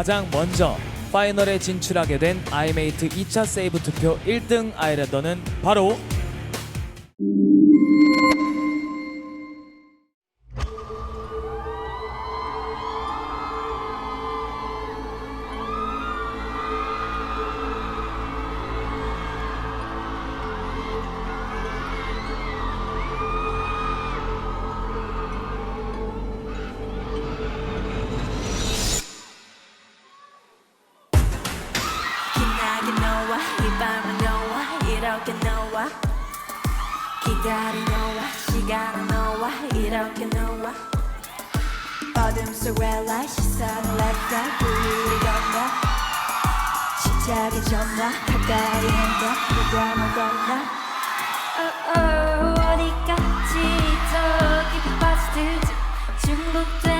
가장 먼저 파이널에 진출하게 된 아이메이트 2차 세이브 투표 1등 아이랜더는 바로 어둠 light 시선을 냈다. 우리 건너. 시작의 전화. 가까이 온다. 누가 먹었나 oh, oh, 어디까지 더 깊이 빠져들지? 중독된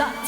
every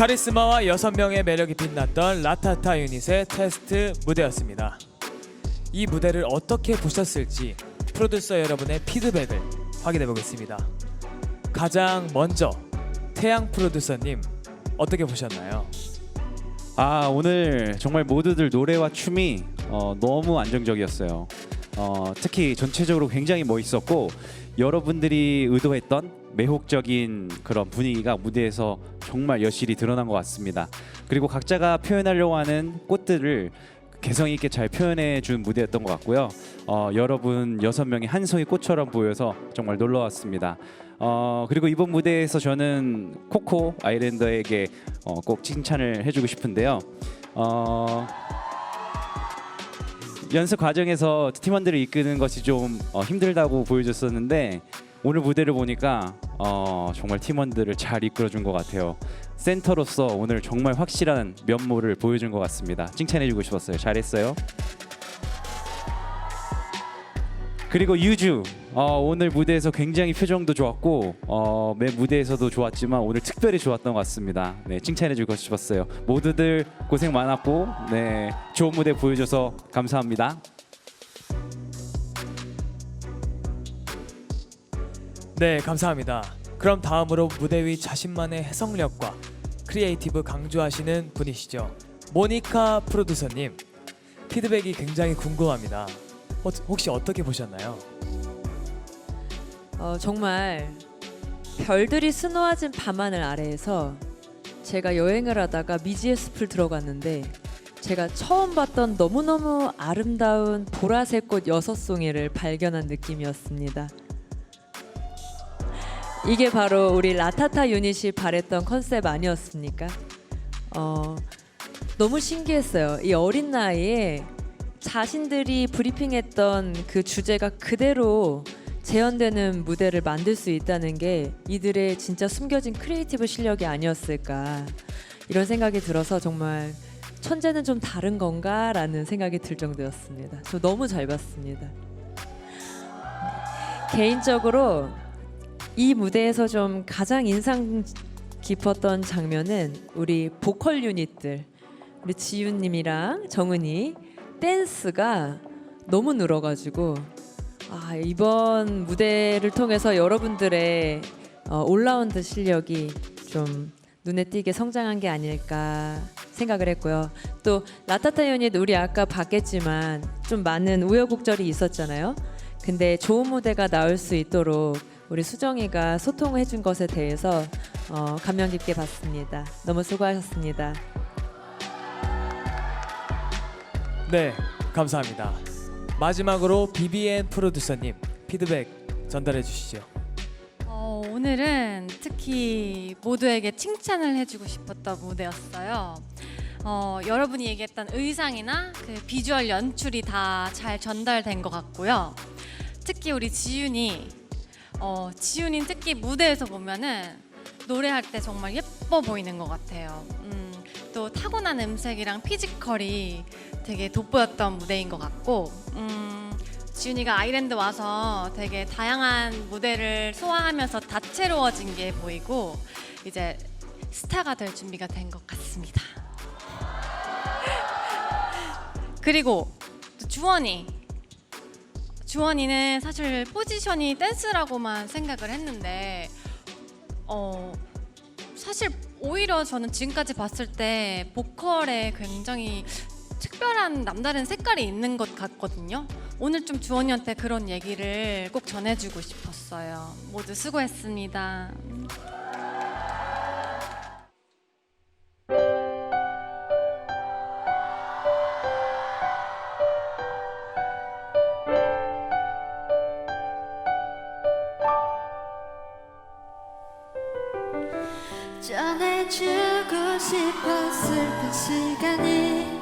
카리스마와 여섯 명의 매력이 빛났던 라타타 유닛의 테스트 무대였습니다. 이 무대를 어떻게 보셨을지 프로듀서 여러분의 피드백을 확인해 보겠습니다. 가장 먼저 태양 프로듀서님 어떻게 보셨나요? 아 오늘 정말 모두들 노래와 춤이 어, 너무 안정적이었어요. 어, 특히 전체적으로 굉장히 멋있었고 여러분들이 의도했던 매혹적인 그런 분위기가 무대에서 정말 여실히 드러난 것 같습니다. 그리고 각자가 표현하려고 하는 꽃들을 개성 있게 잘 표현해 준 무대였던 것 같고요. 어, 여러분 여섯 명이 한 송이 꽃처럼 보여서 정말 놀라웠습니다. 어, 그리고 이번 무대에서 저는 코코 아일랜더에게 어, 꼭 칭찬을 해주고 싶은데요. 어, 연습 과정에서 팀원들을 이끄는 것이 좀 어, 힘들다고 보여줬었는데 오늘 무대를 보니까 어, 정말 팀원들을 잘 이끌어준 것 같아요. 센터로서 오늘 정말 확실한 면모를 보여준 것 같습니다. 칭찬해주고 싶었어요. 잘했어요. 그리고 유주 어, 오늘 무대에서 굉장히 표정도 좋았고 어, 매 무대에서도 좋았지만 오늘 특별히 좋았던 것 같습니다. 네, 칭찬해주고 싶었어요. 모두들 고생 많았고 네, 좋은 무대 보여줘서 감사합니다. 네, 감사합니다. 그럼 다음으로 무대 위 자신만의 해석력과 크리에이티브 강조하시는 분이시죠. 모니카 프로듀서님 피드백이 굉장히 궁금합니다. 어, 혹시 어떻게 보셨나요? 어, 정말 별들이 스노워진 밤하늘 아래에서 제가 여행을 하다가 미지의 숲을 들어갔는데 제가 처음 봤던 너무너무 아름다운 보라색 꽃 여섯 송이를 발견한 느낌이었습니다. 이게 바로 우리 라타타 유닛이 바랬던 컨셉 아니었습니까? 어, 너무 신기했어요. 이 어린 나이에 자신들이 브리핑했던 그 주제가 그대로 재현되는 무대를 만들 수 있다는 게 이들의 진짜 숨겨진 크리에이티브 실력이 아니었을까 이런 생각이 들어서 정말 천재는 좀 다른 건가라는 생각이 들 정도였습니다. 저 너무 잘 봤습니다. 개인적으로 이 무대에서 좀 가장 인상 깊었던 장면은 우리 보컬 유닛들 우리 지윤님이랑 정은이 댄스가 너무 늘어가지고 아 이번 무대를 통해서 여러분들의 어, 올라운드 실력이 좀 눈에 띄게 성장한 게 아닐까 생각을 했고요. 또 라타타 유닛 우리 아까 봤겠지만 좀 많은 우여곡절이 있었잖아요. 근데 좋은 무대가 나올 수 있도록 우리 수정이가 소통해 준 것에 대해서 어, 감명 깊게 봤습니다. 너무 수고하셨습니다. 네, 감사합니다. 마지막으로 BBN 프로듀서님 피드백 전달해 주시죠. 어, 오늘은 특히 모두에게 칭찬을 해주고 싶었던 무대였어요. 어, 여러분이 얘기했던 의상이나 그 비주얼 연출이 다 잘 전달된 것 같고요. 특히 우리 지윤이, 어, 지윤이 특히 무대에서 보면은 노래할 때 정말 예뻐 보이는 것 같아요. 음, 또 타고난 음색이랑 피지컬이 되게 돋보였던 무대인 것 같고, 음, 지윤이가 아이랜드 와서 되게 다양한 무대를 소화하면서 다채로워진 게 보이고 이제 스타가 될 준비가 된 것 같습니다. 그리고 또 주원이 주원이는 사실 포지션이 댄스라고만 생각을 했는데 어 사실 오히려 저는 지금까지 봤을 때 보컬에 굉장히 특별한 남다른 색깔이 있는 것 같거든요. 오늘 좀 주원이한테 그런 얘기를 꼭 전해주고 싶었어요. 모두 수고했습니다. 전해주고 싶어 슬픈 시간이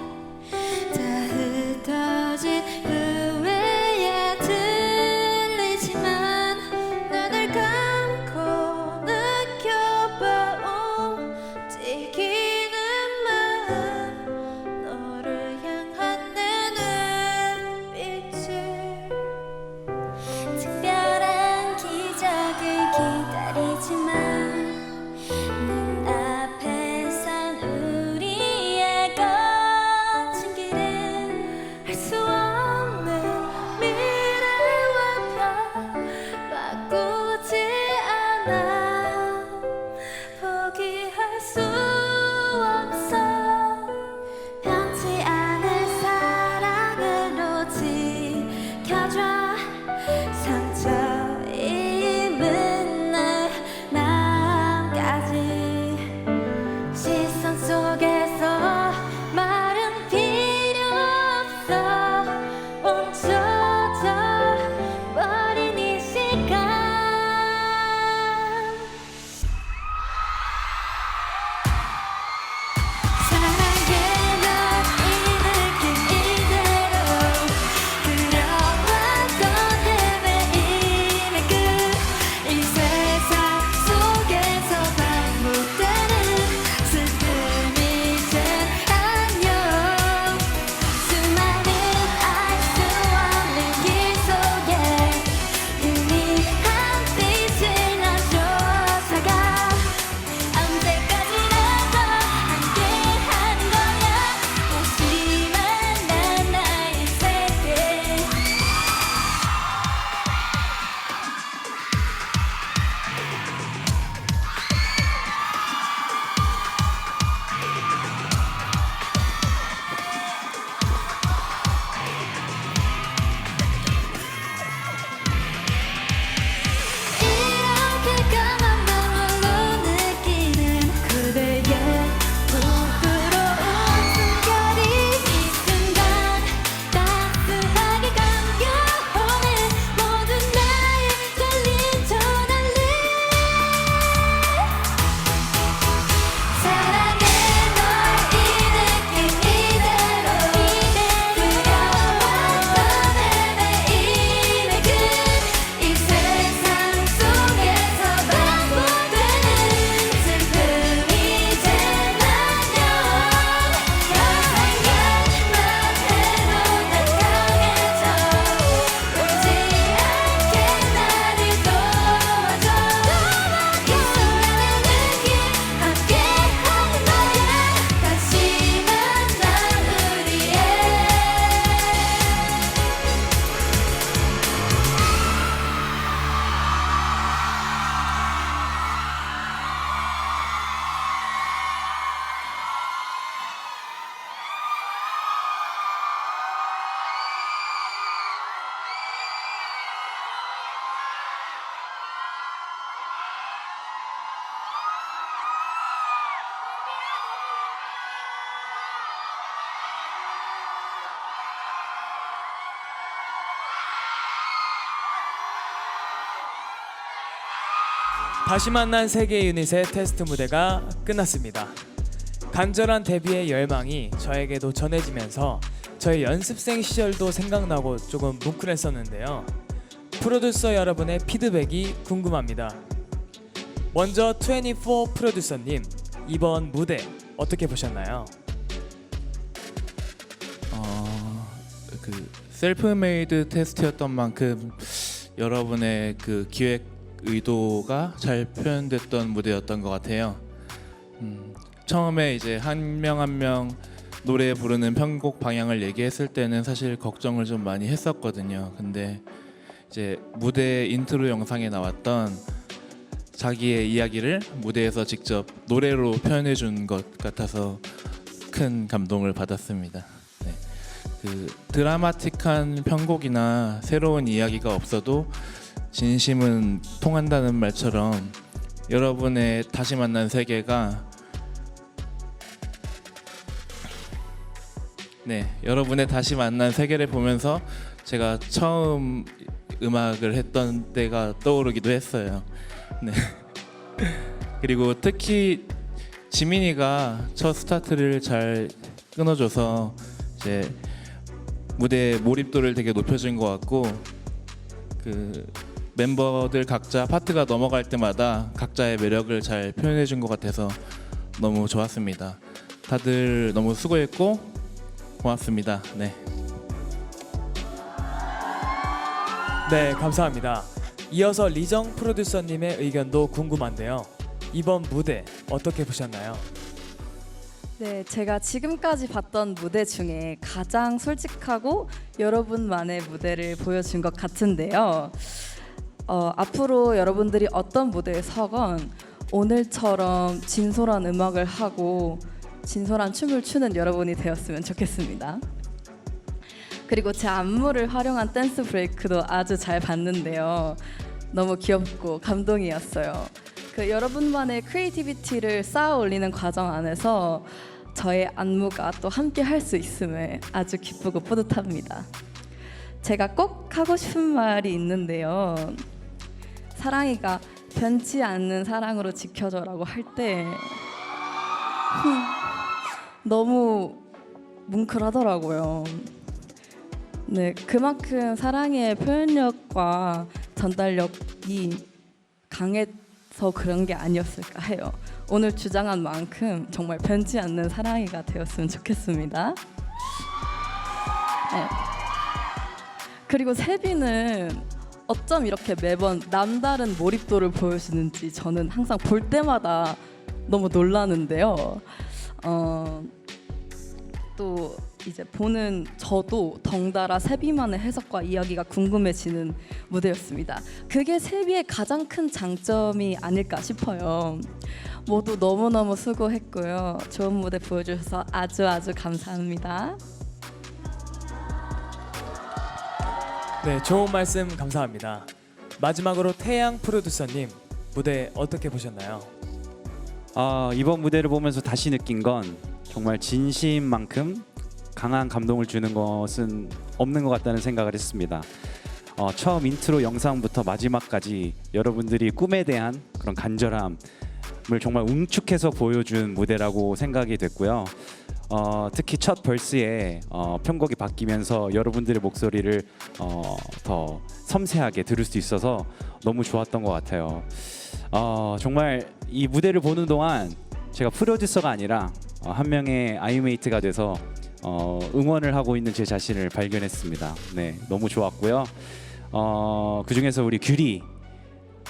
다시 만난 세계 유닛의 테스트 무대가 끝났습니다. 간절한 데뷔의 열망이 저에게도 전해지면서 저의 연습생 시절도 생각나고 조금 뭉클했었는데요. 프로듀서 여러분의 피드백이 궁금합니다. 먼저 24 프로듀서님 이번 무대 어떻게 보셨나요? 어, 그 셀프메이드 테스트였던 만큼 여러분의 그 기획 의도가 잘 표현됐던 무대였던 것 같아요. 음, 처음에 이제 한 명 한 명 노래 부르는 편곡 방향을 얘기했을 때는 사실 걱정을 좀 많이 했었거든요. 근데 이제 무대 인트로 영상에 나왔던 자기의 이야기를 무대에서 직접 노래로 표현해 준 것 같아서 큰 감동을 받았습니다. 네. 그 드라마틱한 편곡이나 새로운 이야기가 없어도 진심은 통한다는 말처럼 여러분의 다시 만난 세계가 네, 여러분의 다시 만난 세계를 보면서 제가 처음 음악을 했던 때가 떠오르기도 했어요. 네. 그리고 특히 지민이가 첫 스타트를 잘 끊어줘서 이제 무대 몰입도를 되게 높여준 것 같고 그 멤버들 각자 파트가 넘어갈 때마다 각자의 매력을 잘 표현해 준 것 같아서 너무 좋았습니다. 다들 너무 수고했고 고맙습니다. 네. 네, 감사합니다. 이어서 리정 프로듀서님의 의견도 궁금한데요. 이번 무대 어떻게 보셨나요? 네, 제가 지금까지 봤던 무대 중에 가장 솔직하고 여러분만의 무대를 보여준 것 같은데요. 어, 앞으로 여러분들이 어떤 무대에 서건 오늘처럼 진솔한 음악을 하고 진솔한 춤을 추는 여러분이 되었으면 좋겠습니다. 그리고 제 안무를 활용한 댄스 브레이크도 아주 잘 봤는데요. 너무 귀엽고 감동이었어요. 그 여러분만의 크리에이티비티를 쌓아 올리는 과정 안에서 저의 안무가 또 함께 할 수 있음에 아주 기쁘고 뿌듯합니다. 제가 꼭 하고 싶은 말이 있는데요. 사랑이가 변치 않는 사랑으로 지켜줘라고 할 때 너무 뭉클하더라고요. 네, 그만큼 사랑의 표현력과 전달력이 강해서 그런 게 아니었을까 해요. 오늘 주장한 만큼 정말 변치 않는 사랑이가 되었으면 좋겠습니다. 네. 그리고 세비는 어쩜 이렇게 매번 남다른 몰입도를 보여주는지 저는 항상 볼 때마다 너무 놀라는데요. 어, 또 이제 보는 저도 덩달아 세비만의 해석과 이야기가 궁금해지는 무대였습니다. 그게 세비의 가장 큰 장점이 아닐까 싶어요. 모두 너무너무 수고했고요. 좋은 무대 보여주셔서 아주 아주 감사합니다. 네, 좋은 말씀 감사합니다. 마지막으로 태양 프로듀서님 무대 어떻게 보셨나요? 아, 이번 무대를 보면서 다시 느낀 건 정말 진심만큼 강한 감동을 주는 것은 없는 것 같다는 생각을 했습니다. 어, 처음 인트로 영상부터 마지막까지 여러분들이 꿈에 대한 그런 간절함을 정말 웅축해서 보여준 무대라고 생각이 됐고요. 어, 특히 첫 벌스에 어, 편곡이 바뀌면서 여러분들의 목소리를 어, 더 섬세하게 들을 수 있어서 너무 좋았던 것 같아요. 어, 정말 이 무대를 보는 동안 제가 프로듀서가 아니라 어, 한 명의 아이메이트가 돼서 어, 응원을 하고 있는 제 자신을 발견했습니다. 네, 너무 좋았고요. 어, 그 중에서 우리 규리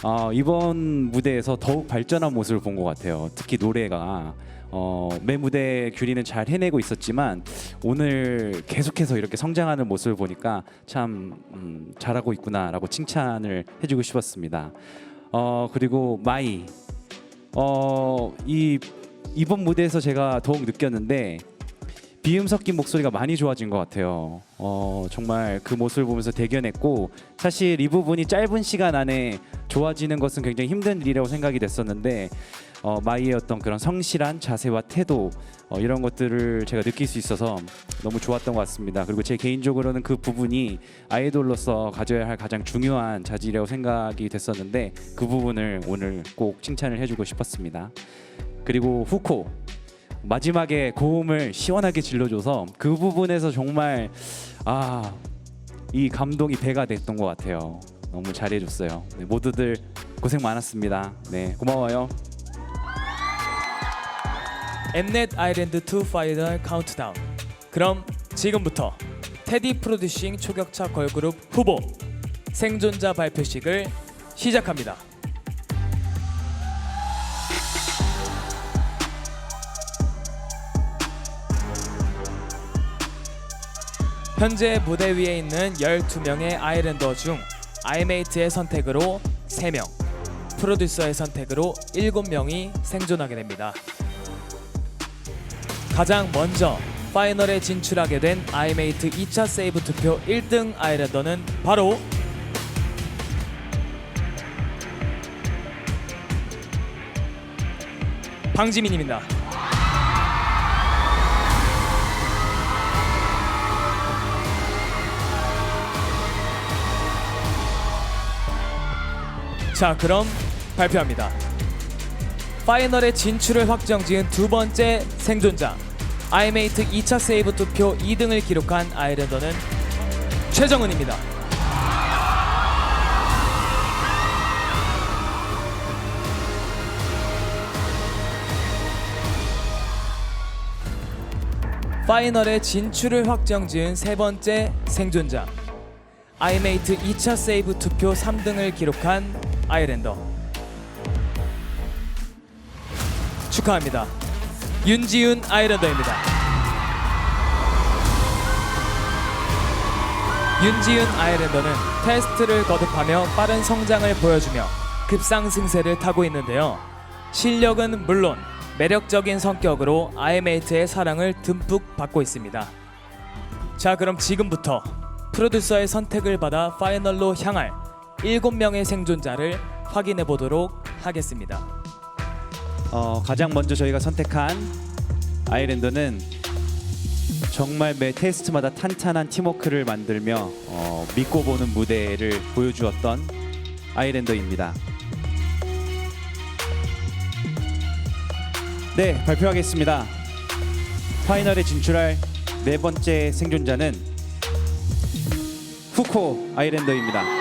어, 이번 무대에서 더욱 발전한 모습을 본 것 같아요. 특히 노래가 어, 매 무대 규리는 잘 해내고 있었지만 오늘 계속해서 이렇게 성장하는 모습을 보니까 참 음, 잘하고 있구나라고 칭찬을 해주고 싶었습니다. 어, 그리고 마이 어, 이 이번 무대에서 제가 더욱 느꼈는데 비음 섞인 목소리가 많이 좋아진 것 같아요. 어, 정말 그 모습을 보면서 대견했고 사실 이 부분이 짧은 시간 안에 좋아지는 것은 굉장히 힘든 일이라고 생각이 됐었는데 어, 마이의 어떤 그런 성실한 자세와 태도 어, 이런 것들을 제가 느낄 수 있어서 너무 좋았던 것 같습니다. 그리고 제 개인적으로는 그 부분이 아이돌로서 가져야 할 가장 중요한 자질이라고 생각이 됐었는데 그 부분을 오늘 꼭 칭찬을 해주고 싶었습니다. 그리고 후코 마지막에 고음을 시원하게 질러줘서 그 부분에서 정말 아 이 감동이 배가 됐던 것 같아요. 너무 잘해줬어요. 네, 모두들 고생 많았습니다. 네 고마워요. 엠넷 아일랜드 2 파이널 카운트다운. 그럼 지금부터 테디 프로듀싱 초격차 걸그룹 후보 생존자 발표식을 시작합니다. 현재 무대 위에 있는 12명의 아일랜더 중 아이메이트의 선택으로 3명, 프로듀서의 선택으로 7명이 생존하게 됩니다. 가장 먼저 파이널에 진출하게 된 아이메이트 2차 세이브 투표 1등 아일랜더는 바로 방지민입니다. 자, 그럼 발표합니다. 파이널에 진출을 확정 지은 두 번째 생존자 아이메이트 2차 세이브 투표 2등을 기록한 아일랜더는 최정은입니다. 파이널에 진출을 확정지은 세 번째 생존자 아이메이트 2차 세이브 투표 3등을 기록한 아일랜더 축하합니다. 윤지윤 아일랜더입니다. 윤지윤 아일랜더는 테스트를 거듭하며 빠른 성장을 보여주며 급상승세를 타고 있는데요. 실력은 물론 매력적인 성격으로 아이메이트의 사랑을 듬뿍 받고 있습니다. 자, 그럼 지금부터 프로듀서의 선택을 받아 파이널로 향할 7명의 생존자를 확인해 보도록 하겠습니다. 어, 가장 먼저 저희가 선택한 아일랜더는 정말 매 테스트마다 탄탄한 팀워크를 만들며 어, 믿고 보는 무대를 보여주었던 아일랜더입니다. 네, 발표하겠습니다. 파이널에 진출할 네 번째 생존자는 후코 아일랜더입니다.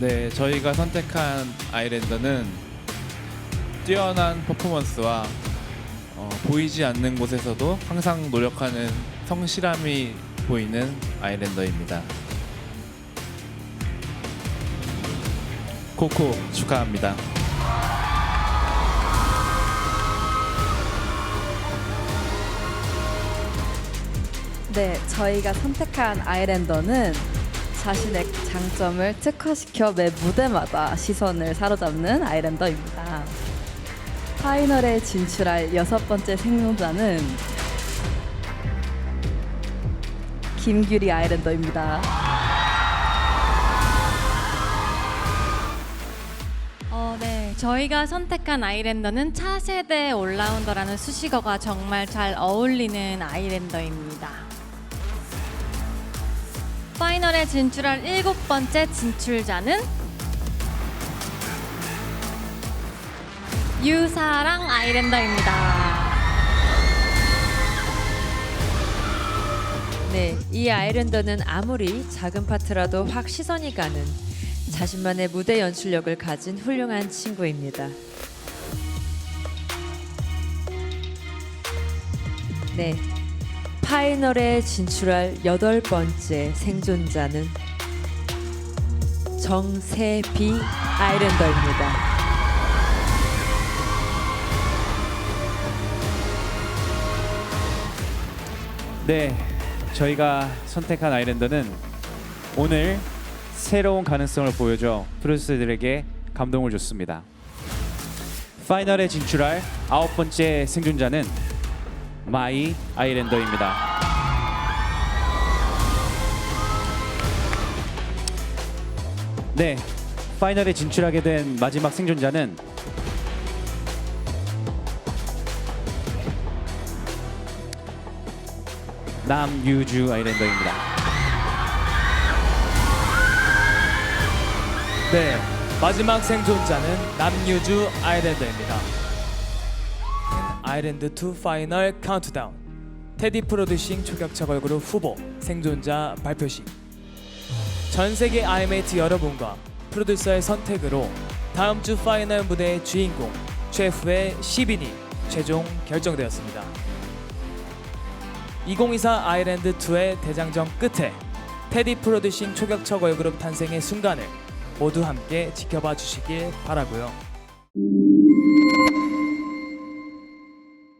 네, 저희가 선택한 아일랜더는 뛰어난 퍼포먼스와 어, 보이지 않는 곳에서도 항상 노력하는 성실함이 보이는 아일랜더입니다. 코코 축하합니다. 네, 저희가 선택한 아일랜더는 자신의 장점을 특화시켜 매 무대마다 시선을 사로잡는 아일랜더입니다. 파이널에 진출할 여섯 번째 생존자는 김규리 아일랜더입니다. 어, 네. 저희가 선택한 아일랜더는 차세대 올라운더라는 수식어가 정말 잘 어울리는 아일랜더입니다. 파이널에 진출할 일곱 번째 진출자는 유사랑 아일랜더입니다. 네, 이 아일랜더는 아무리 작은 파트라도 확 시선이 가는 자신만의 무대 연출력을 가진 훌륭한 친구입니다. 네, 파이널에 진출할 여덟 번째 생존자는 정세비 아일랜더입니다. 네, 저희가 선택한 아일랜더는 오늘 새로운 가능성을 보여줘 프로듀서들에게 감동을 줬습니다. 파이널에 진출할 아홉 번째 생존자는 마이 아일랜더입니다. 네, 파이널에 진출하게 된 마지막 생존자는 남유주 아일랜더입니다. 네, 마지막 생존자는 남유주 아일랜드입니다. 아일랜드 2 파이널 카운트다운 테디 프로듀싱 초격차 걸그룹 후보 생존자 발표식 전 세계 아이메이트 여러분과 프로듀서의 선택으로 다음 주 파이널 무대의 주인공 최후의 10인이 최종 결정되었습니다. 2024 아일랜드 2의 대장정 끝에 테디 프로듀싱 초격차 걸그룹 탄생의 순간을 모두 함께 지켜봐 주시길 바라고요.